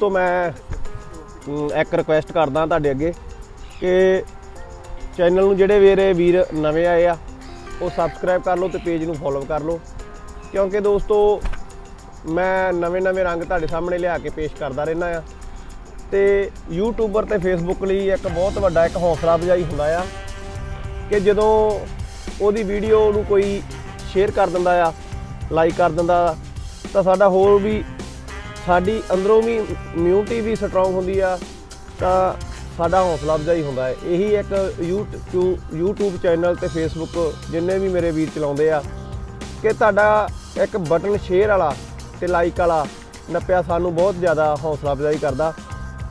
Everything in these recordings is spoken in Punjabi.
ਤੋਂ ਮੈਂ ਇੱਕ ਰਿਕੁਐਸਟ ਕਰਦਾ ਤੁਹਾਡੇ ਅੱਗੇ ਕਿ ਚੈਨਲ ਨੂੰ ਜਿਹੜੇ ਵੀਰੇ, ਵੀਰ ਨਵੇਂ ਆਏ ਆ, ਉਹ ਸਬਸਕ੍ਰਾਈਬ ਕਰ ਲਓ ਤੇ ਪੇਜ ਨੂੰ ਫੋਲੋ ਕਰ ਲਓ। ਕਿਉਂਕਿ ਦੋਸਤੋ, ਮੈਂ ਨਵੇਂ-ਨਵੇਂ ਰੰਗ ਤੁਹਾਡੇ ਸਾਹਮਣੇ ਲਿਆ ਕੇ ਪੇਸ਼ ਕਰਦਾ ਰਹਿਣਾ ਆ। ਤੇ ਯੂਟਿਊਬਰ ਤੇ ਫੇਸਬੁੱਕ ਲਈ ਇੱਕ ਬਹੁਤ ਵੱਡਾ ਇੱਕ ਹੌਸਲਾ ਅਫਜ਼ਾਈ ਹੁੰਦਾ ਆ ਕਿ ਜਦੋਂ ਉਹਦੀ ਵੀਡੀਓ ਨੂੰ ਕੋਈ ਸ਼ੇਅਰ ਕਰ ਦਿੰਦਾ ਆ ਲਾਈਕ ਕਰ ਦਿੰਦਾ, ਤਾਂ ਸਾਡਾ ਹੋਰ ਵੀ ਸਾਡੀ ਅੰਦਰੋਂ ਵੀ ਇਮਿਊਨਿਟੀ ਵੀ ਸਟਰੋਂਗ ਹੁੰਦੀ ਆ, ਤਾਂ ਸਾਡਾ ਹੌਸਲਾ ਅਫਜ਼ਾਈ ਹੁੰਦਾ ਹੈ। ਇਹੀ ਇੱਕ YouTube YouTube ਚੈਨਲ ਤੇ Facebook ਜਿੰਨੇ ਵੀ ਮੇਰੇ ਵੀਰ ਚਲਾਉਂਦੇ ਆ, ਕਿ ਤੁਹਾਡਾ ਇੱਕ ਬਟਨ ਸ਼ੇਅਰ ਵਾਲਾ ਤੇ ਲਾਈਕ ਵਾਲਾ ਨੱਪਿਆ ਸਾਨੂੰ ਬਹੁਤ ਜ਼ਿਆਦਾ ਹੌਸਲਾ ਅਫਜ਼ਾਈ ਕਰਦਾ।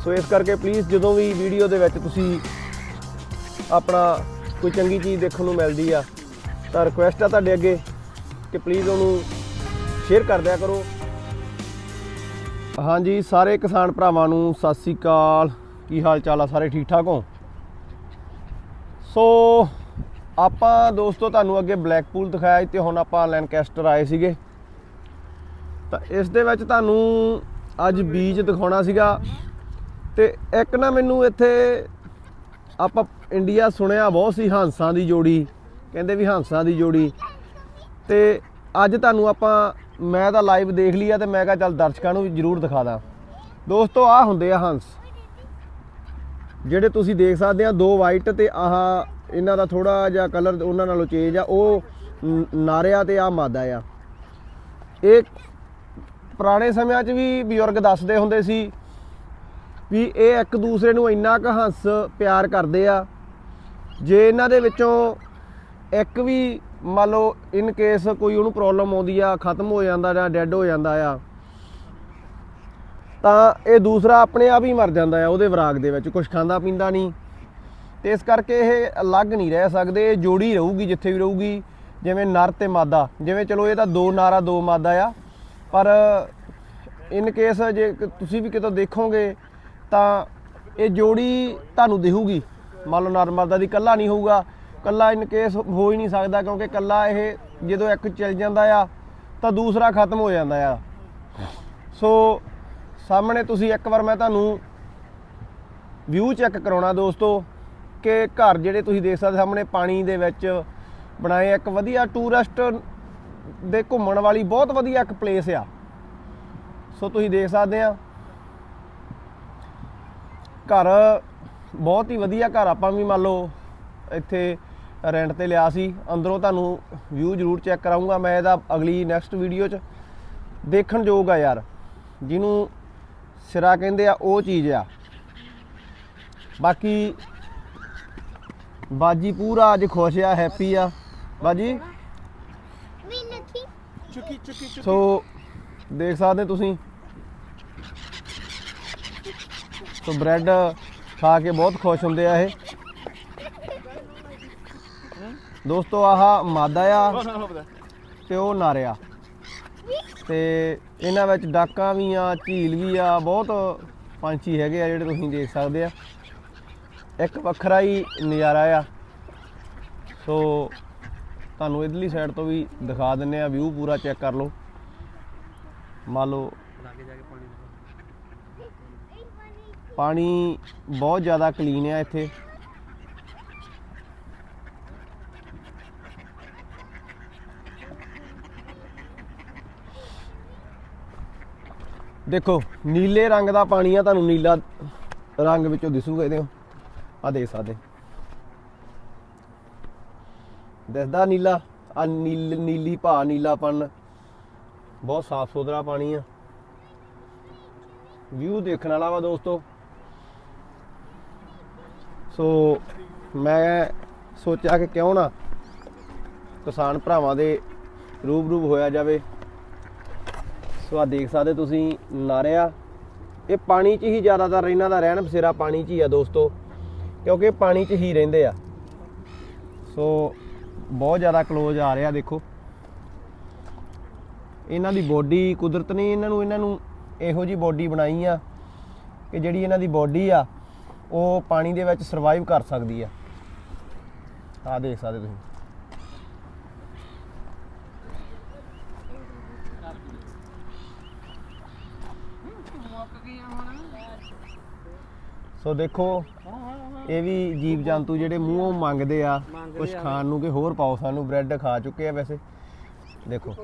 ਸੋ ਇਸ ਕਰਕੇ ਪਲੀਜ਼ ਜਦੋਂ ਵੀ ਵੀਡੀਓ ਦੇ ਵਿੱਚ ਤੁਸੀਂ ਆਪਣਾ ਕੋਈ ਚੰਗੀ ਚੀਜ਼ ਦੇਖਣ ਨੂੰ ਮਿਲਦੀ ਆ, ਤਾਂ ਰਿਕੁਐਸਟ ਆ ਤੁਹਾਡੇ ਅੱਗੇ ਕਿ ਪਲੀਜ਼ ਉਹਨੂੰ ਸ਼ੇਅਰ ਕਰ ਦਿਆ ਕਰੋ। ਹਾਂਜੀ, ਸਾਰੇ ਕਿਸਾਨ ਭਰਾਵਾਂ ਨੂੰ ਸਤਿ ਸ੍ਰੀ ਅਕਾਲ। ਕੀ ਹਾਲ ਚਾਲ ਆ ਸਾਰੇ? ਠੀਕ ਠਾਕ ਹੋ? ਸੋ ਆਪਾਂ ਦੋਸਤੋ, ਤੁਹਾਨੂੰ ਅੱਗੇ ਬਲੈਕਪੂਲ ਦਿਖਾਇਆ ਸੀ ਤੇ ਹੁਣ ਆਪਾਂ ਲੈਂਕੈਸਟਰ ਆਏ ਸੀਗੇ। ਤਾਂ ਇਸ ਦੇ ਵਿੱਚ ਤੁਹਾਨੂੰ ਅੱਜ ਬੀਜ ਦਿਖਾਉਣਾ ਸੀਗਾ। ਤੇ ਇੱਕ ਨਾ ਮੈਨੂੰ ਇੱਥੇ ਆਪਾਂ ਇੰਡੀਆ ਸੁਣਿਆ ਬਹੁਤ ਸੀ ਹੰਸਾਂ ਦੀ ਜੋੜੀ। ਕਹਿੰਦੇ ਵੀ ਹੰਸਾਂ ਦੀ ਜੋੜੀ। ਤੇ ਅੱਜ ਤੁਹਾਨੂੰ ਆਪਾਂ ਮੈਂ ਤਾਂ ਲਾਈਵ ਦੇਖ ਲਈ ਆ ਤੇ ਮੈਂ ਕਿਹਾ ਚੱਲ ਦਰਸ਼ਕਾਂ ਨੂੰ ਵੀ ਜ਼ਰੂਰ ਦਿਖਾ ਦਾਂ। ਦੋਸਤੋ ਆ ਹੁੰਦੇ ਆ ਹੰਸ ਜਿਹੜੇ ਤੁਸੀਂ ਦੇਖ ਸਕਦੇ ਆ, ਦੋ ਵਾਈਟ ਤੇ ਆਹ ਇਹਨਾਂ ਦਾ ਥੋੜਾ ਜਿਹਾ ਕਲਰ ਉਹਨਾਂ ਨਾਲੋਂ ਚੇਂਜ ਆ, ਉਹ ਨਾਰਿਆ ਤੇ ਆ ਮਾਦਾ ਆ। ਇਹ ਪੁਰਾਣੇ ਸਮਿਆਂ 'ਚ ਵੀ ਬਜ਼ੁਰਗ ਦੱਸਦੇ ਹੁੰਦੇ ਸੀ ਵੀ ਇਹ ਇੱਕ ਦੂਸਰੇ ਨੂੰ ਇੰਨਾ ਕੁ ਹੰਸ ਪਿਆਰ ਕਰਦੇ ਆ। ਜੇ ਇਹਨਾਂ ਦੇ ਵਿੱਚੋਂ ਇੱਕ ਵੀ ਮੰਨ ਲਓ ਇਨ ਕੇਸ ਕੋਈ ਉਹਨੂੰ ਪ੍ਰੋਬਲਮ ਆਉਂਦੀ ਆ, ਖਤਮ ਹੋ ਜਾਂਦਾ ਜਾਂ ਡੈੱਡ ਹੋ ਜਾਂਦਾ ਆ, ਤਾਂ ਇਹ ਦੂਸਰਾ ਆਪਣੇ ਆਪ ਹੀ ਮਰ ਜਾਂਦਾ ਆ ਉਹਦੇ ਵਿਰਾਗ ਦੇ ਵਿੱਚ ਕੁਝ ਖਾਂਦਾ ਪੀਂਦਾ ਨਹੀਂ। ਤੇ ਇਸ ਕਰਕੇ ਇਹ ਅਲੱਗ ਨਹੀਂ ਰਹਿ ਸਕਦੇ, ਇਹ ਜੋੜੀ ਰਹੂਗੀ ਜਿੱਥੇ ਵੀ ਰਹੂਗੀ, ਜਿਵੇਂ ਨਰ ਤੇ ਮਾਦਾ, ਜਿਵੇਂ ਚਲੋ ਇਹ ਤਾਂ ਦੋ ਨਾਰਾ, ਦੋ ਮਾਦਾ ਆ, ਪਰ ਇਨ ਕੇਸ ਜੇ ਤੁਸੀਂ ਵੀ ਕਿਤੋਂ ਦੇਖੋਗੇ, ਤਾਂ ਇਹ ਜੋੜੀ ਤੁਹਾਨੂੰ ਦਿਖੂਗੀ। ਮੰਨ ਲਓ ਨਰ ਮਾਦਾ ਦੀ ਇਕੱਲਾ ਨਹੀਂ ਹੋਊਗਾ ਕੱਲਾ ਇਨ ਕੇਸ ਹੋ ਹੀ ਨਹੀਂ ਸਕਦਾ ਕਿਉਂਕਿ ਕੱਲਾ ਇਹ ਜਦੋਂ ਇੱਕ ਚਲ ਜਾਂਦਾ ਆ, ਤਾਂ ਦੂਸਰਾ ਖਤਮ ਹੋ ਜਾਂਦਾ ਆ। ਸੋ ਸਾਹਮਣੇ ਤੁਸੀਂ ਇੱਕ ਵਾਰ ਮੈਂ ਤੁਹਾਨੂੰ ਵਿਊ ਚੈੱਕ ਕਰਾਉਣਾ ਦੋਸਤੋ ਕਿ ਘਰ ਜਿਹੜੇ ਤੁਸੀਂ ਦੇਖ ਸਕਦੇ ਸਾਹਮਣੇ ਪਾਣੀ ਦੇ ਵਿੱਚ ਬਣਾਏ ਇੱਕ ਵਧੀਆ ਟੂਰਿਸਟ ਦੇ ਘੁੰਮਣ ਵਾਲੀ ਬਹੁਤ ਵਧੀਆ ਇੱਕ ਪਲੇਸ ਆ। ਸੋ ਤੁਸੀਂ ਦੇਖ ਸਕਦੇ ਆ। ਘਰ ਬਹੁਤ ਹੀ ਵਧੀਆ ਘਰ ਆਪਾਂ ਵੀ ਮੰਨ ਲਓ ਇੱਥੇ ਰੈਂਟ ਤੇ ਲਿਆ ਸੀ। ਅੰਦਰੋਂ ਤੁਹਾਨੂੰ ਵਿਊ ਜ਼ਰੂਰ ਚੈੱਕ ਕਰਾਉਂਗਾ ਮੈਂ ਇਹਦਾ ਅਗਲੀ ਨੈਕਸਟ ਵੀਡੀਓ 'ਚ। ਦੇਖਣ ਯੋਗ ਆ ਯਾਰ। ਜਿਹਨੂੰ ਸਿਰਾ ਕਹਿੰਦੇ ਆ ਉਹ ਚੀਜ਼ ਆ। ਬਾਕੀ ਬਾਜੀ ਪੂਰਾ ਅੱਜ ਖੁਸ਼ ਆ ਹੈਪੀ ਆ। ਬਾਜੀ? ਚੁੱਕੀ ਚੁੱਕੀ ਚੁੱਕੀ। ਸੋ ਦੇਖ ਸਕਦੇ ਤੁਸੀਂ। ਸੋ ਬ੍ਰੈਡ ਖਾ ਕੇ ਬਹੁਤ ਖੁਸ਼ ਹੁੰਦੇ ਆ ਇਹ। ਦੋਸਤੋ ਆਹ ਮਾਦਾ ਆ ਤੇ ਉਹ ਨਾਰਿਆ। ਤੇ ਇਹਨਾਂ ਵਿੱਚ ਡਾਕਾਂ ਵੀ ਆ ਝੀਲ ਵੀ ਆ ਬਹੁਤ ਪੰਛੀ ਹੈਗੇ ਆ ਜਿਹੜੇ ਤੁਸੀਂ ਦੇਖ ਸਕਦੇ ਆ। ਇੱਕ ਵੱਖਰਾ ਹੀ ਨਜ਼ਾਰਾ ਆ। ਸੋ ਤੁਹਾਨੂੰ ਇਧਰਲੀ ਸਾਈਡ ਤੋਂ ਵੀ ਦਿਖਾ ਦਿੰਨੇ ਆ ਵਿਊ ਪੂਰਾ ਚੈੱਕ ਕਰ ਲਓ। ਮੰਨ ਲਓ ਲਾਗੇ ਜਾ ਕੇ ਪਾਣੀ ਪਾਣੀ ਬਹੁਤ ਜ਼ਿਆਦਾ ਕਲੀਨ ਆ ਇੱਥੇ। ਦੇਖੋ, ਨੀਲੇ ਰੰਗ ਦਾ ਪਾਣੀ ਆ, ਤੁਹਾਨੂੰ ਨੀਲਾ ਰੰਗ ਵਿੱਚੋਂ ਦਿਸੂਗਾ ਇਹਦੇ। ਆ ਦੇਖ ਸਕਦੇ। ਦਿਸਦਾ ਨੀਲਾ ਆ ਨੀਲ, ਨੀਲੀ ਭਾ ਨੀਲਾਪਨ ਬਹੁਤ ਸਾਫ਼ ਸੁਥਰਾ ਪਾਣੀ ਆ। ਵਿਊ ਦੇਖਣ ਵਾਲਾ ਵਾ ਦੋਸਤੋ। ਸੋ ਮੈਂ ਸੋਚਿਆ ਕਿ ਕਿਉਂ ਨਾ ਕਿਸਾਨ ਭਰਾਵਾਂ ਦੇ ਰੂਬਰੂ ਹੋਇਆ ਜਾਵੇ। ਸੋ ਆ ਦੇਖ ਸਕਦੇ ਤੁਸੀਂ ਨਾਰਿਆ, ਇਹ ਪਾਣੀ 'ਚ ਹੀ ਜ਼ਿਆਦਾਤਰ ਇਹਨਾਂ ਦਾ ਰਹਿਣ ਬਸੇਰਾ ਪਾਣੀ 'ਚ ਹੀ ਆ ਦੋਸਤੋ, ਕਿਉਂਕਿ ਇਹ ਪਾਣੀ 'ਚ ਹੀ ਰਹਿੰਦੇ ਆ। ਸੋ ਬਹੁਤ ਜ਼ਿਆਦਾ ক্লোਜ਼ ਆ ਰਿਹਾ ਦੇਖੋ। ਇਹਨਾਂ ਦੀ ਬੋਡੀ ਕੁਦਰਤ ਨੇ ਇਹਨਾਂ ਨੂੰ ਇਹਨਾਂ ਨੂੰ ਇਹੋ ਜੀ ਬੋਡੀ ਬਣਾਈ ਆ ਕਿ ਜਿਹੜੀ ਇਹਨਾਂ ਦੀ ਬੋਡੀ ਆ, ਉਹ ਪਾਣੀ ਦੇ ਵਿੱਚ ਸਰਵਾਈਵ ਕਰ ਸਕਦੀ ਆ। ਆ ਦੇਖ ਸਕਦੇ ਤੁਸੀਂ। ਮੁੱਕ ਗਈਆਂ ਹੁਣ ਸੋ ਦੇਖੋ, ਇਹ ਵੀ ਜੀਵ ਜੰਤੂ ਜਿਹੜੇ ਮੂੰਹੋਂ ਮੰਗਦੇ ਆ ਮੰਗਦੇ ਕੁਝ ਖਾਣ ਨੂੰ ਕਿ ਹੋਰ ਪਾਓ, ਸਾਨੂੰ ਬ੍ਰੈਡ ਖਾ ਚੁੱਕੇ ਆ ਵੈਸੇ। ਦੇਖੋ।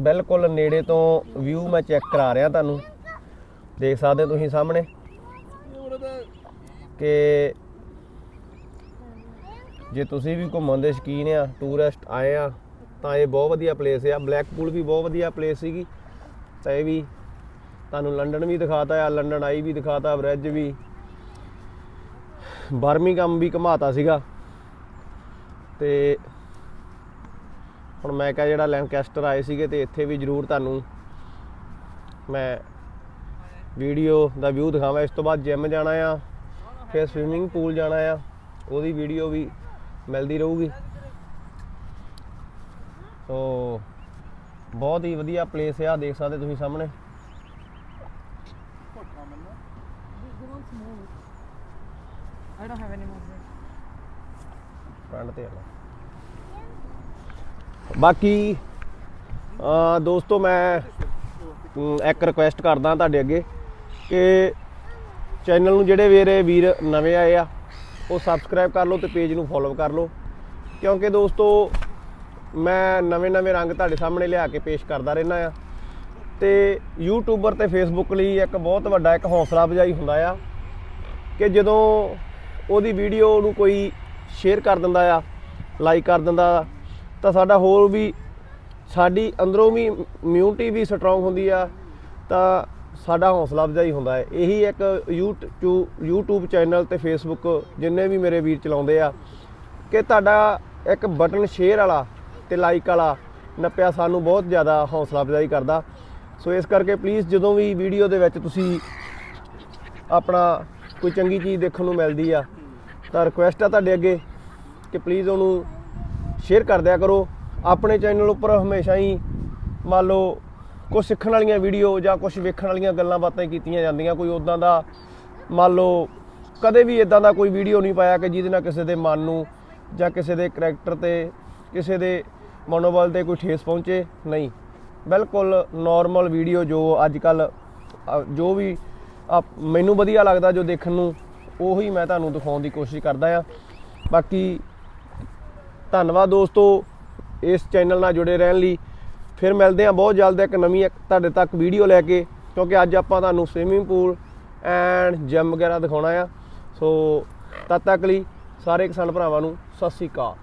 ਬਿਲਕੁਲ ਨੇੜੇ ਤੋਂ ਵਿਊ ਮੈਂ ਚੈੱਕ ਕਰਾ ਰਿਹਾ ਤੁਹਾਨੂੰ। ਦੇਖ ਸਕਦੇ ਹੋ ਤੁਸੀਂ ਸਾਹਮਣੇ ਕਿ ਜੇ ਤੁਸੀਂ ਵੀ ਘੁੰਮਣ ਦੇ ਸ਼ੌਕੀਨ ਆ ਟੂਰਿਸਟ ਆਏ ਆ, ਤਾਂ ਇਹ ਬਹੁਤ ਵਧੀਆ ਪਲੇਸ ਆ। ਬਲੈਕ ਪੂਲ ਵੀ ਬਹੁਤ ਵਧੀਆ ਪਲੇਸ ਸੀਗੀ। ਤਾਂ ਇਹ ਵੀ ਤੁਹਾਨੂੰ ਲੰਡਨ ਵੀ ਦਿਖਾਤਾ ਆ, ਲੰਡਨ ਆਈ ਵੀ ਦਿਖਾਤਾ, ਬ੍ਰਿਜ ਵੀ। ਬਰਮਿੰਗਮ ਵੀ ਘਮਾਤਾ ਸੀਗਾ। ਤੇ ਹੁਣ ਮੈਂ ਕਿਹਾ ਜਿਹੜਾ ਲੈਂਕੈਸਟਰ ਆਏ ਸੀਗੇ ਤੇ ਇੱਥੇ ਵੀ ਜ਼ਰੂਰ ਤੁਹਾਨੂੰ ਮੈਂ ਵੀਡੀਓ ਦਾ ਵਿਊ ਦਿਖਾਵਾਂ। ਇਸ ਤੋਂ ਬਾਅਦ ਜਿਮ ਜਾਣਾ ਆ, ਫਿਰ ਸਵਿਮਿੰਗ ਪੂਲ ਜਾਣਾ ਆ, ਉਹਦੀ ਵੀਡੀਓ ਵੀ ਮਿਲਦੀ ਰਹੂਗੀ। ਸੋ ਬਹੁਤ ਹੀ ਵਧੀਆ ਪਲੇਸ ਆ ਦੇਖ ਸਕਦੇ ਤੁਸੀਂ ਸਾਹਮਣੇ। I don't have any more. Front ਤੇ ਆਣਾ ਬਾਕੀ ਅ ਦੋਸਤੋ ਮੈਂ ਅਮ, ਇੱਕ ਰਿਕੁਐਸਟ ਕਰਦਾ ਤੁਹਾਡੇ ਅੱਗੇ ਕਿ ਚੈਨਲ ਨੂੰ ਜਿਹੜੇ ਵੀਰੇ ਵੀਰ ਨਵੇਂ ਆਏ ਆ ਉਹ ਸਬਸਕ੍ਰਾਈਬ ਕਰ ਲਓ ਤੇ ਪੇਜ ਨੂੰ ਫੋਲੋ ਕਰ ਲਓ। ਕਿਉਂਕਿ ਦੋਸਤੋ ਮੈਂ ਨਵੇਂ-ਨਵੇਂ ਰੰਗ ਤੁਹਾਡੇ ਸਾਹਮਣੇ ਲਿਆ ਕੇ ਪੇਸ਼ ਕਰਦਾ ਰਹਿਣਾ ਆ। ਤੇ ਯੂਟਿਊਬਰ ਤੇ ਫੇਸਬੁੱਕ ਲਈ ਇੱਕ ਬਹੁਤ ਵੱਡਾ ਇੱਕ ਹੌਸਲਾ ਅਫਜ਼ਾਈ ਹੁੰਦਾ ਆ ਕਿ ਜਦੋਂ ਉਹਦੀ ਵੀਡੀਓ ਨੂੰ ਕੋਈ ਸ਼ੇਅਰ ਕਰ ਦਿੰਦਾ ਆ ਲਾਈਕ ਕਰ ਦਿੰਦਾ, ਤਾਂ ਸਾਡਾ ਹੋਰ ਵੀ ਸਾਡੀ ਅੰਦਰੋਂ ਵੀ ਇਮਿਊਨਿਟੀ ਵੀ ਸਟਰੋਂਗ ਹੁੰਦੀ ਆ, ਤਾਂ ਸਾਡਾ ਹੌਸਲਾ ਅਫਜ਼ਾਈ ਹੁੰਦਾ ਹੈ। ਇਹੀ ਇੱਕ YouTube YouTube ਚੈਨਲ ਤੇ Facebook ਜਿੰਨੇ ਵੀ ਮੇਰੇ ਵੀਰ ਚਲਾਉਂਦੇ ਆ, ਕਿ ਤੁਹਾਡਾ ਇੱਕ ਬਟਨ ਸ਼ੇਅਰ ਵਾਲਾ ਤੇ ਲਾਈਕ ਵਾਲਾ ਨੱਪਿਆ ਸਾਨੂੰ ਬਹੁਤ ਜ਼ਿਆਦਾ ਹੌਸਲਾ ਅਫਜ਼ਾਈ ਕਰਦਾ। ਸੋ ਇਸ ਕਰਕੇ ਪਲੀਜ਼ ਜਦੋਂ ਵੀ ਵੀਡੀਓ ਦੇ ਵਿੱਚ ਤੁਸੀਂ ਆਪਣਾ ਕੋਈ ਚੰਗੀ ਚੀਜ਼ ਦੇਖਣ ਨੂੰ ਮਿਲਦੀ ਆ, ਤਾਂ ਰਿਕੁਐਸਟ ਆ ਤੁਹਾਡੇ ਅੱਗੇ ਕਿ ਪਲੀਜ਼ ਉਹਨੂੰ ਸ਼ੇਅਰ ਕਰ ਦਿਆ ਕਰੋ। ਆਪਣੇ ਚੈਨਲ ਉੱਪਰ ਹਮੇਸ਼ਾ ਹੀ ਮੰਨ ਲਓ ਕੁਝ ਸਿੱਖਣ ਵਾਲੀਆਂ ਵੀਡੀਓ ਜਾਂ ਕੁਝ ਵੇਖਣ ਵਾਲੀਆਂ ਗੱਲਾਂ ਬਾਤਾਂ ਕੀਤੀਆਂ ਜਾਂਦੀਆਂ। ਕੋਈ ਉਦਾਂ ਦਾ ਮੰਨ ਲਓ ਕਦੇ ਵੀ ਇਦਾਂ ਦਾ ਕੋਈ ਵੀਡੀਓ ਨਹੀਂ ਪਾਇਆ ਕਿ ਜਿਹਦੇ ਨਾਲ ਕਿਸੇ ਦੇ ਮਨ ਨੂੰ ਜਾਂ ਕਿਸੇ ਦੇ ਕਰੈਕਟਰ ਤੇ, ਕਿਸੇ ਦੇ ਮਨੋਬਲ ਤੇ ਕੋਈ ਠੇਸ ਪਹੁੰਚੇ? ਨਹੀਂ। ਬਿਲਕੁਲ ਨਾਰਮਲ ਵੀਡੀਓ ਜੋ ਅੱਜ ਕੱਲ ਜੋ ਵੀ ਆ, ਮੈਨੂੰ ਵਧੀਆ ਲੱਗਦਾ ਜੋ ਦੇਖਣ ਨੂੰ ਉਹੀ ਮੈਂ ਤੁਹਾਨੂੰ ਦਿਖਾਉਣ ਦੀ ਕੋਸ਼ਿਸ਼ ਕਰਦਾ ਆ ਬਾਕੀ ਧੰਨਵਾਦ ਦੋਸਤੋ ਇਸ ਚੈਨਲ ਨਾਲ ਜੁੜੇ ਰਹਿਣ ਲਈ। ਫਿਰ ਮਿਲਦੇ ਆ ਬਹੁਤ ਜਲਦ ਇੱਕ ਨਵੀਂ ਇੱਕ ਤੁਹਾਡੇ ਤੱਕ ਵੀਡੀਓ ਲੈ ਕੇ ਕਿਉਂਕਿ ਅੱਜ ਆਪਾਂ ਤੁਹਾਨੂੰ ਸਵਿਮਿੰਗ ਪੂਲ ਐਂਡ ਜਿਮ ਵਗੈਰਾ ਦਿਖਾਉਣਾ ਆ। ਸੋ ਤਦ ਤੱਕ ਲਈ ਸਾਰੇ ਕਿਸਾਨ ਭਰਾਵਾਂ ਨੂੰ ਸਤਿ ਸ੍ਰੀ ਅਕਾਲ।